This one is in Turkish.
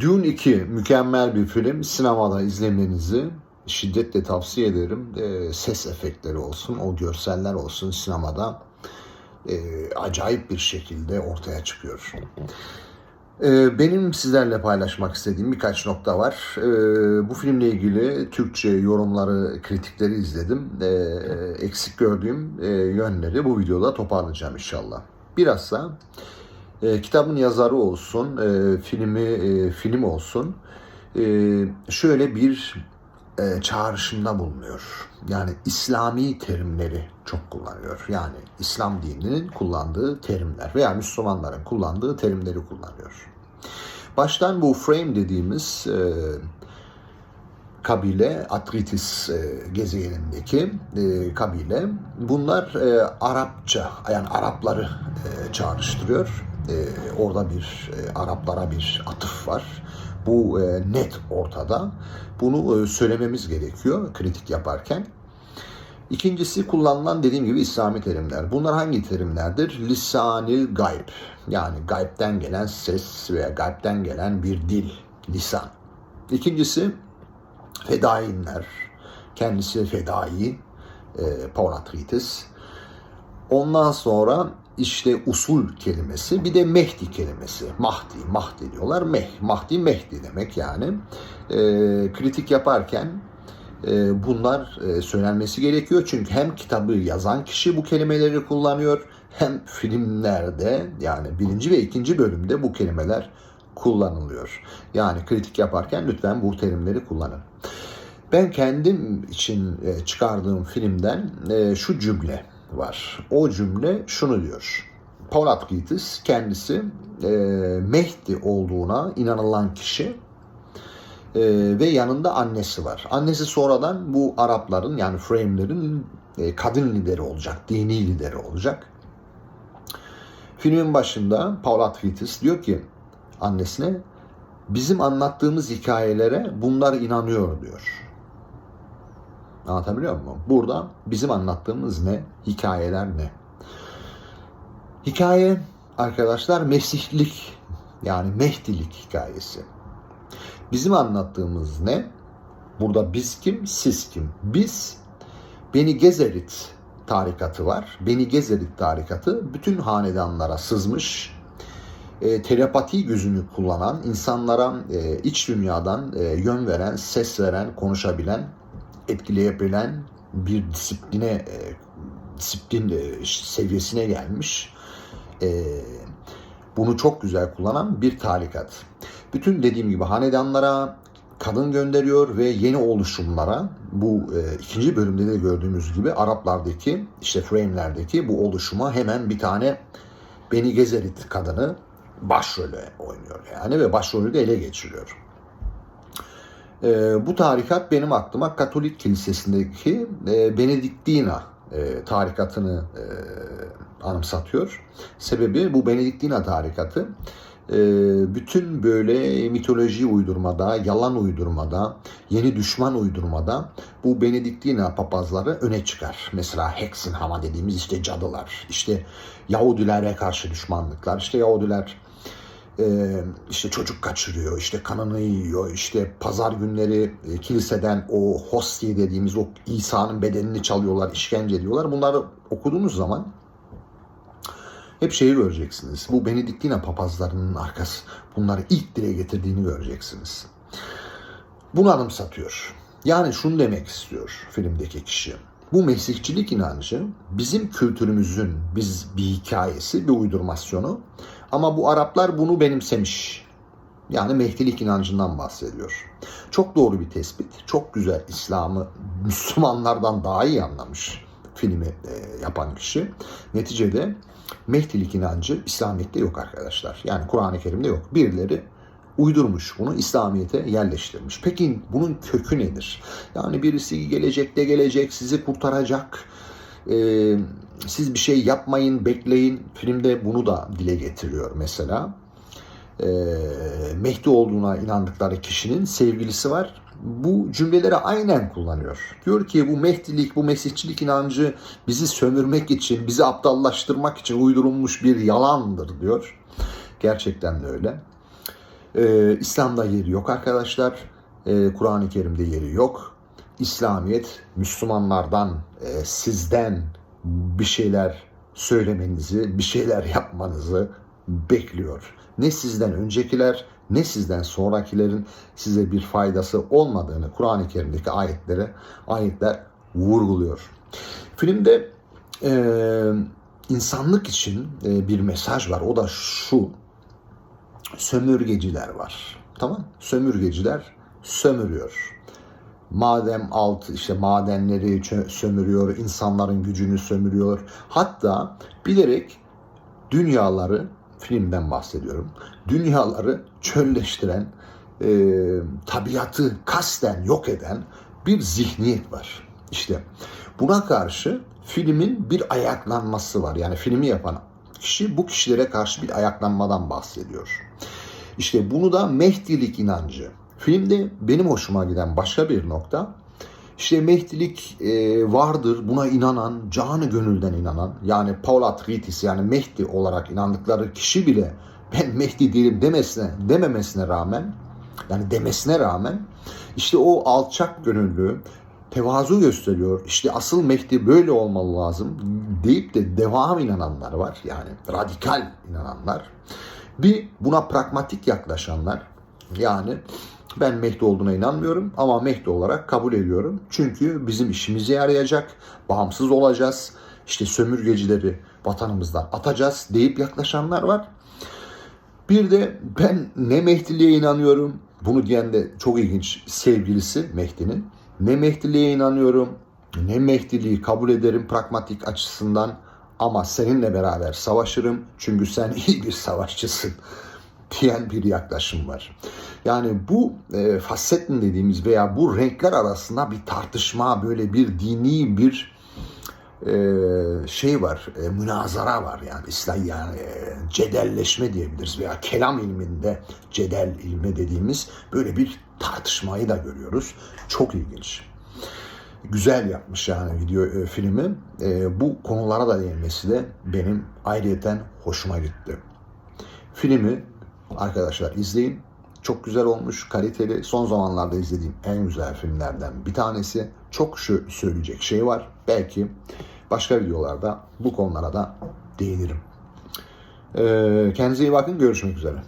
Dune 2 mükemmel bir film. Sinemada izlemenizi şiddetle tavsiye ederim. Ee, ses efektleri olsun, o görseller olsun sinemada e, acayip bir şekilde ortaya çıkıyor. Ee, benim sizlerle paylaşmak istediğim birkaç nokta var. Ee, bu filmle ilgili Türkçe yorumları, kritikleri izledim. Ee, eksik gördüğüm e, yönleri bu videoda toparlayacağım inşallah. Bilhassa e, kitabın yazarı olsun, e, filmi e, film olsun e, şöyle bir e, çağrışımda bulunuyor. Yani İslami terimleri çok kullanıyor. Yani İslam dininin kullandığı terimler veya Müslümanların kullandığı terimleri kullanıyor. Baştan bu frame dediğimiz e, kabile Atritis e, gezegenindeki e, kabile bunlar e, Arapça yani Arapları e, çağrıştırıyor. E, orada bir e, Araplara bir atıf var. Bu e, net ortada. Bunu e, söylememiz gerekiyor kritik yaparken. İkincisi kullanılan dediğim gibi İslami terimler. Bunlar hangi terimlerdir? Lisanil gayb. Yani gaybden gelen ses veya gaybden gelen bir dil, lisan. İkincisi fedainler. Kendisi fedai, e, Paulatritis. Ondan sonra işte usul kelimesi bir de Mehdi kelimesi. Mahdi, Mahdi diyorlar. Meh, Mahdi, Mehdi demek yani. E, kritik yaparken e, bunlar e, söylenmesi gerekiyor. Çünkü hem kitabı yazan kişi bu kelimeleri kullanıyor hem filmlerde yani birinci ve ikinci bölümde bu kelimeler kullanılıyor. Yani kritik yaparken lütfen bu terimleri kullanın. Ben kendim için e, çıkardığım filmden e, şu cümle var. O cümle şunu diyor. Paul Atreides kendisi e, Mehdi olduğuna inanılan kişi e, ve yanında annesi var. Annesi sonradan bu Arapların yani Frame'lerin e, kadın lideri olacak, dini lideri olacak. Filmin başında Paul Atreides diyor ki annesine bizim anlattığımız hikayelere bunlar inanıyor diyor. Anlatabiliyor muyum? Burada bizim anlattığımız ne? Hikayeler ne? Hikaye arkadaşlar Mesihlik yani Mehdilik hikayesi. Bizim anlattığımız ne? Burada biz kim? Siz kim? Biz Beni Gezerit tarikatı var. Beni Gezerit tarikatı bütün hanedanlara sızmış, e, telepati gözünü kullanan, insanlara e, iç dünyadan e, yön veren, ses veren, konuşabilen, etkileyebilen bir disipline, e, disiplin e, seviyesine gelmiş. E, bunu çok güzel kullanan bir tarikat. Bütün dediğim gibi hanedanlara kadın gönderiyor ve yeni oluşumlara bu e, ikinci bölümde de gördüğümüz gibi Araplardaki işte frame'lerdeki bu oluşuma hemen bir tane Beni Gezerit kadını başrolü oynuyor yani ve başrolü de ele geçiriyor. E, bu tarikat benim aklıma Katolik Kilisesi'ndeki e, Benediktina e, tarikatını e, anımsatıyor. Sebebi bu Benediktina tarikatı e, bütün böyle mitoloji uydurmada, yalan uydurmada, yeni düşman uydurmada bu Benediktina papazları öne çıkar. Mesela Hexenhammer dediğimiz işte cadılar, işte Yahudilere karşı düşmanlıklar, işte Yahudiler e, işte çocuk kaçırıyor, işte kanını yiyor, işte pazar günleri e, kiliseden o hostie dediğimiz o İsa'nın bedenini çalıyorlar, işkence ediyorlar. Bunları okuduğunuz zaman hep şeyi göreceksiniz. Bu Benediktina papazlarının arkası bunları ilk dile getirdiğini göreceksiniz. Bunu anımsatıyor. Yani şunu demek istiyor filmdeki kişi. Bu Mesihçilik inancı bizim kültürümüzün biz bir hikayesi, bir uydurmasyonu. Ama bu Araplar bunu benimsemiş. Yani Mehdilik inancından bahsediyor. Çok doğru bir tespit. Çok güzel İslam'ı Müslümanlardan daha iyi anlamış filmi e, yapan kişi. Neticede Mehdilik inancı İslamiyet'te yok arkadaşlar. Yani Kur'an-ı Kerim'de yok. Birileri uydurmuş bunu İslamiyet'e yerleştirmiş. Peki bunun kökü nedir? Yani birisi gelecekte gelecek sizi kurtaracak. Ee, siz bir şey yapmayın bekleyin. Filmde bunu da dile getiriyor mesela. Ee, Mehdi olduğuna inandıkları kişinin sevgilisi var bu cümleleri aynen kullanıyor. Diyor ki bu Mehdilik, bu Mesihçilik inancı bizi sömürmek için, bizi aptallaştırmak için uydurulmuş bir yalandır diyor. Gerçekten de öyle. Ee, İslam'da yeri yok arkadaşlar. Ee, Kur'an-ı Kerim'de yeri yok. İslamiyet Müslümanlardan, e, sizden bir şeyler söylemenizi, bir şeyler yapmanızı bekliyor. Ne sizden öncekiler ne sizden sonrakilerin size bir faydası olmadığını Kur'an-ı Kerim'deki ayetlere ayetler vurguluyor. Filmde e, insanlık için e, bir mesaj var. O da şu. Sömürgeciler var. Tamam? Sömürgeciler sömürüyor. Madem alt işte madenleri sömürüyor, insanların gücünü sömürüyor. Hatta bilerek dünyaları filmden bahsediyorum. Dünyaları çölleştiren, e, tabiatı kasten yok eden bir zihniyet var. İşte buna karşı filmin bir ayaklanması var. Yani filmi yapan kişi bu kişilere karşı bir ayaklanmadan bahsediyor. İşte bunu da Mehdilik inancı. Filmde benim hoşuma giden başka bir nokta işte Mehdilik e, vardır buna inanan, canı gönülden inanan yani Paul Atreides yani Mehdi olarak inandıkları kişi bile ben Mehdi değilim demesine, dememesine rağmen yani demesine rağmen işte o alçak gönüllü tevazu gösteriyor. İşte asıl Mehdi böyle olmalı lazım deyip de devam inananlar var. Yani radikal inananlar. Bir buna pragmatik yaklaşanlar. Yani ben Mehdi olduğuna inanmıyorum ama Mehdi olarak kabul ediyorum. Çünkü bizim işimize yarayacak, bağımsız olacağız. İşte sömürgecileri vatanımızdan atacağız deyip yaklaşanlar var. Bir de ben ne Mehdiliğe inanıyorum. Bunu diyen de çok ilginç sevgilisi Mehdi'nin. Ne Mehdiliğe inanıyorum, ne Mehdiliği kabul ederim pragmatik açısından ama seninle beraber savaşırım çünkü sen iyi bir savaşçısın diyen bir yaklaşım var. Yani bu e, fasetin dediğimiz veya bu renkler arasında bir tartışma, böyle bir dini bir e, şey var, e, münazara var yani İslam yani e, cedelleşme diyebiliriz veya kelam ilminde cedel ilmi dediğimiz böyle bir tartışmayı da görüyoruz. Çok ilginç. Güzel yapmış yani video e, filmi. E, bu konulara da değinmesi de benim ayrıyeten hoşuma gitti. Filmi arkadaşlar izleyin. Çok güzel olmuş, kaliteli. Son zamanlarda izlediğim en güzel filmlerden bir tanesi. Çok şu söyleyecek şey var. Belki başka videolarda bu konulara da değinirim. Ee, kendinize iyi bakın. Görüşmek üzere.